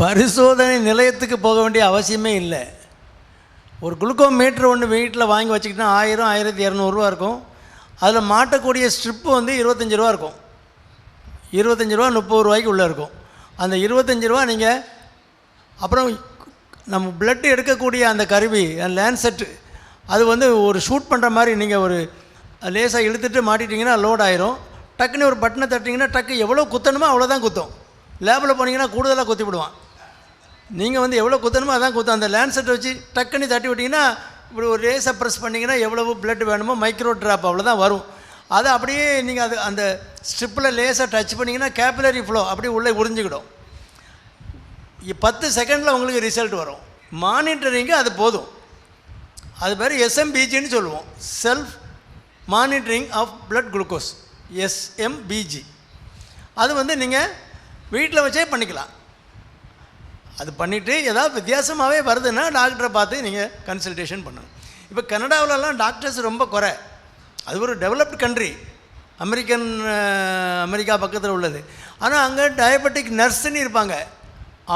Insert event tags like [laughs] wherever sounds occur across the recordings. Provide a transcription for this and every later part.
பரிசோதனை நிலையத்துக்கு போக வேண்டிய அவசியமே இல்லை. ஒரு குளுக்கோமீட்டர் ஒன்று வீட்டில் வாங்கி வச்சுக்கிட்டா ஆயிரம் ஆயிரத்தி இரநூறுவா இருக்கும். அதில் மாட்டக்கூடிய ஸ்ட்ரிப்பு வந்து இருபத்தஞ்சி ரூபா இருக்கும். இருபத்தஞ்சி ரூபா முப்பது ரூபாய்க்கு உள்ளே இருக்கும். அந்த இருபத்தஞ்சி ரூபா நீங்கள் அப்புறம் நம்ம பிளட் எடுக்கக்கூடிய அந்த கருவி லேன்செட்டு அது வந்து ஒரு ஷூட் பண்ணுற மாதிரி நீங்கள் ஒரு லேசாக இழுத்துட்டு மாட்டிட்டிங்கன்னா லோட் ஆயிரும். டக்குன்னு ஒரு பட்டனை தட்டிங்கன்னா டக்கு எவ்வளோ குத்தணுமோ அவ்வளோதான் குத்தும். லேபில் போனீங்கன்னா கூடுதலாக குத்தி விடுவான் நீங்கள் வந்து எவ்வளோ குத்தணுமோ அதான் குத்தும் அந்த லேன்செட்டை வச்சு டக்குன்னு தட்டி விட்டிங்கன்னா இப்படி ஒரு ரேஸை ப்ரெஸ் பண்ணிங்கன்னா எவ்வளவு பிளட் வேணுமோ மைக்ரோ ட்ராப் அவ்வளோதான் வரும். அதை அப்படியே நீங்கள் அது அந்த ஸ்ட்ரிப்பில் லேஸாக டச் பண்ணிங்கன்னா கேபிலரி ஃப்ளோ அப்படியே உள்ளே உறிஞ்சிக்கிடும். பத்து செகண்டில் உங்களுக்கு ரிசல்ட் வரும். மானிட்டரிங்கு அது போதும். அது பேர் எஸ்எம்பிஜின்னு சொல்லுவோம். Self monitoring of blood glucose SMBG அது வந்து நீங்கள் வீட்டில் வச்சே பண்ணிக்கலாம். அது பண்ணிவிட்டு ஏதாவது வித்தியாசமாகவே வருதுன்னா டாக்டரை பார்த்து நீங்கள் கன்சல்டேஷன் பண்ணணும். இப்போ கனடாவிலலாம் டாக்டர்ஸ் ரொம்ப குறை. அது ஒரு டெவலப்டு கண்ட்ரி அமெரிக்கன் அமெரிக்கா பக்கத்தில் உள்ளது. ஆனால் அங்கே டயபெட்டிக் நர்ஸுன்னு இருப்பாங்க.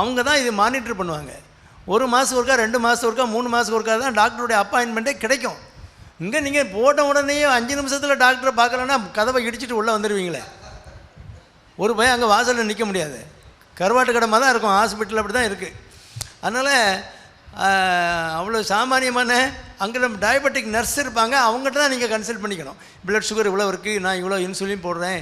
அவங்க தான் இது மானிட்டர் பண்ணுவாங்க. ஒரு மாதம் ஒருக்கா ரெண்டு மாதம் ஒருக்கா மூணு மாதம் ஒருக்கா தான் டாக்டருடைய அப்பாயின்மெண்ட்டே கிடைக்கும். இங்கே நீங்கள் போட்ட உடனேயே அஞ்சு நிமிஷத்தில் டாக்டரை பார்க்கலன்னா கதவை இடிச்சிட்டு உள்ளே வந்துடுவீங்களே ஒரு பையன் அங்கே வாசலில் நிற்க முடியாது. கருவாட்டு கடமாக தான் இருக்கும். ஹாஸ்பிட்டல் அப்படி தான் இருக்குது அதனால் அவ்வளோ சாமானியமான அங்கே நம்ம டயபெட்டிக் நர்ஸ் இருப்பாங்க. அவங்ககிட்ட தான் நீங்கள் கன்சல்ட் பண்ணிக்கணும். பிளட் சுகர் இவ்வளோ இருக்குது நான் இவ்வளோ இன்சுலின் போடுறேன்.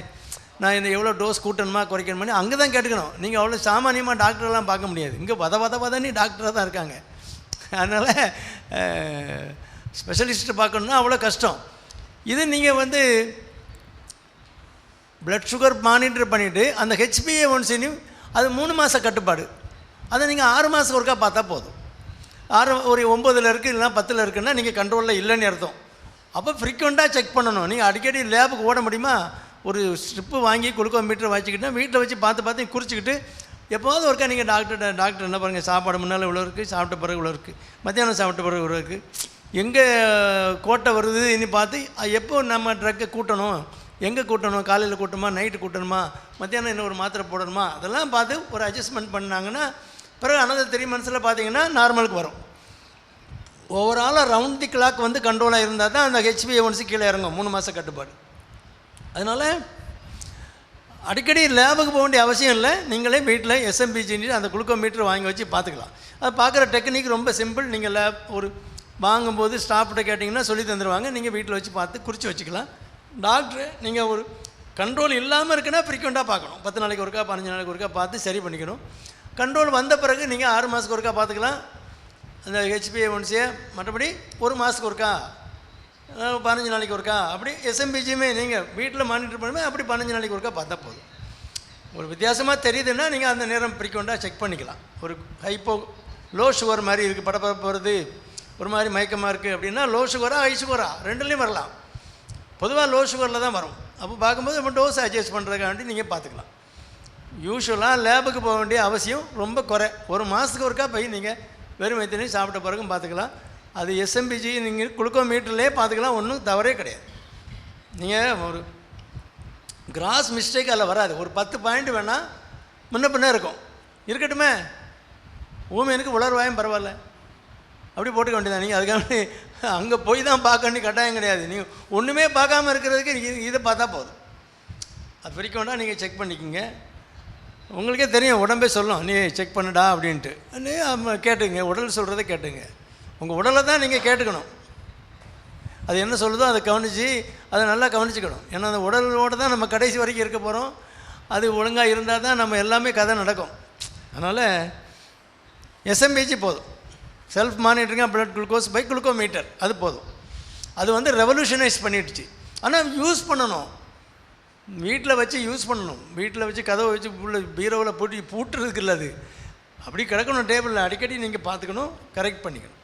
நான் இந்த எவ்வளோ டோஸ் கூட்டணுமா குறைக்கணுமா அங்கே தான் கேட்டுக்கணும். நீங்கள் அவ்வளோ சாமானியமாக டாக்டர்லாம் பார்க்க முடியாது. இங்கே பத பத பதனி டாக்டராக தான் இருக்காங்க. அதனால் ஸ்பெஷலிஸ்ட்டை பார்க்கணுன்னா அவ்வளோ கஷ்டம். இது நீங்கள் வந்து பிளட் சுகர் மானிட்டர் பண்ணிவிட்டு அந்த ஹெச்பிஏ ஒன்சினையும் அது மூணு மாத கட்டுப்பாடு. அதை நீங்கள் ஆறு மாதம் ஒருக்கா பார்த்தா போதும். ஆறு ஒரு ஒம்பதில் இருக்குது இல்லைனா பத்தில் இருக்குன்னா நீங்கள் கண்ட்ரோலில் இல்லைன்னு அர்த்தம். அப்போ ஃப்ரீக்வெண்ட்டாக செக் பண்ணணும். நீங்கள் அடிக்கடி லேபுக்கு ஓட முடியுமா? ஒரு ஸ்ட்ரிப்பு வாங்கி குளுக்கோ மீட்டர் வச்சுக்கிட்டா வீட்டில் வச்சு பார்த்து பார்த்து குறிச்சிக்கிட்டு எப்போவாவது ஒருக்கா நீங்கள் டாக்டர்கிட்ட டாக்டர் என்ன பாருங்கள் சாப்பாடு முன்னால் இவ்வளோ இருக்குது சாப்பிட்ட பிறகு இவ்வளோ இருக்குது மத்தியானம் சாப்பிட்ட பிறகு இவ்வளோ இருக்குது எங்கே கோட்டை வருது இனி பார்த்து எப்போ நம்ம ட்ரக்கை கூட்டணும்? எங்கே கூட்டணும்? காலையில் கூட்டணுமா? நைட்டு கூட்டணுமா? மத்தியானம் என்ன ஒரு மாத்திரை போடணுமா? அதெல்லாம் பார்த்து ஒரு அட்ஜஸ்ட்மெண்ட் பண்ணாங்கன்னா பிறகு அனதர் த்ரீ மந்த்ஸில் பார்த்தீங்கன்னா நார்மலுக்கு வரும். ஓவராலாக ரவுண்ட் தி கிளாக் வந்து கண்ட்ரோலாக இருந்தால் தான் அந்த ஹெச்பி ஒன்ஸு கீழே இறங்கும். மூணு மாத கட்டுப்பாடு. அதனால் அடிக்கடி லேபுக்கு போக வேண்டிய அவசியம் இல்லை. நீங்களே வீட்டில் எஸ்எம்பிஜின்னு அந்த குளுக்கோ மீட்டர் வாங்கி வச்சு பார்த்துக்கலாம். அது பார்க்குற டெக்னிக் ரொம்ப சிம்பிள் நீங்கள் லேப் ஒரு வாங்கும்போது ஸ்டாஃப்கிட்ட கேட்டிங்கன்னா சொல்லி தந்துடுவாங்க நீங்கள் வீட்டில் வச்சு பார்த்து குறித்து வச்சுக்கலாம். டாக்டரு நீங்கள் ஒரு கண்ட்ரோல் இல்லாமல் இருக்குன்னா ஃப்ரீக்வெண்ட்டாக பார்க்கணும். பத்து நாளைக்கு ஒருக்கா பதினஞ்சு நாளைக்கு ஒருக்கா பார்த்து சரி பண்ணிக்கணும். கண்ட்ரோல் வந்த பிறகு நீங்கள் ஆறு மாதத்துக்கு ஒருக்கா பார்த்துக்கலாம். அந்த ஹெச்பிஏ ஒன்சியை மற்றபடி ஒரு மாதத்துக்கு ஒருக்கா பதினஞ்சு நாளைக்கு ஒருக்கா அப்படி எஸ்எம்பிஜியுமே நீங்கள் வீட்டில் மானிட்டர் பண்ணுமே அப்படி பதினஞ்சு நாளைக்கு ஒருக்கா பார்த்தா போதும். ஒரு வித்தியாசமாக தெரியுதுன்னா நீங்கள் அந்த நேரம் ஃப்ரீக்வெண்ட்டாக செக் பண்ணிக்கலாம். ஒரு ஹைப்போ லோ சுகர் மாதிரி இருக்குது படப்படப்பு வருது ஒரு மாதிரி மயக்கமாக இருக்குது அப்படின்னா லோ சுகரா ஹை சுகரா ரெண்டுலேயும் வரலாம். பொதுவாக லோ சுகரில் தான் வரும். அப்போ பார்க்கும்போது நம்ம டோஸ் அட்ஜஸ்ட் பண்ணுறதுக்காண்டி நீங்கள் பார்த்துக்கலாம். யூஸ்வலாக லேபுக்கு போக வேண்டிய அவசியம் ரொம்ப குறை. ஒரு மாதத்துக்கு ஒருக்கா போய் நீங்கள் வெறும் வயிற்றுலையும் சாப்பிட்ட பிறகும் பார்த்துக்கலாம். அது எஸ்எம்பிஜி நீங்கள் குளுக்கோ மீட்டர்லேயே பார்த்துக்கலாம். ஒன்றும் தவறே கிடையாது. நீங்கள் ஒரு கிராஸ் மிஸ்டேக் அதில் வராது. ஒரு பத்து பாயிண்ட் வேணால் முன்ன பின்ன இருக்கும். இருக்கட்டுமே. ஊமையனுக்கு உலர்வாயும் பரவாயில்ல. அப்படி போட்டுக்க வேண்டியதான் நீங்கள் அதுக்காக [laughs] அங்கே போய் தான் பார்க்க கட்டாயம் கிடையாது. நீங்கள் ஒன்றுமே பார்க்காம இருக்கிறதுக்கு இதை பார்த்தா போதும். அது ஃப்ரீக்வெண்ட்டாக நீங்கள் செக் பண்ணிக்கோங்க. உங்களுக்கே தெரியும் உடம்பே சொல்லும் நீ செக் பண்ணுடா அப்படின்ட்டு. கேட்டுங்க உடல் சொல்கிறத கேட்டுங்க. உங்கள் உடலை தான் நீங்கள் கேட்டுக்கணும். அது என்ன சொல்லுதோ அதை கவனித்து அதை நல்லா கவனிச்சுக்கணும். ஏன்னா அந்த உடலோடு தான் நம்ம கடைசி வரைக்கும் இருக்க போகிறோம் அது ஒழுங்காக இருந்தால் தான் நம்ம எல்லாமே கதை நடக்கும். அதனால் எஸ்எம்பிஜி போதும். செல்ஃப் மானிட்டரிங்காக பிளட் குளுக்கோஸ் பை குளுக்கோமீட்டர் அது போதும். அது வந்து ரெவல்யூஷனைஸ் பண்ணிடுச்சு. ஆனால் யூஸ் பண்ணணும். வீட்டில் வச்சு யூஸ் பண்ணணும். வீட்டில் வச்சு கதவை வச்சு உள்ள பீரோவில் போட்டு பூட்டுறதுக்கு இல்லை அது. அப்படி கிடக்கணும் டேபிளில் அடிக்கடி நீங்கள் பார்த்துக்கணும் கரெக்ட் பண்ணிக்கணும்.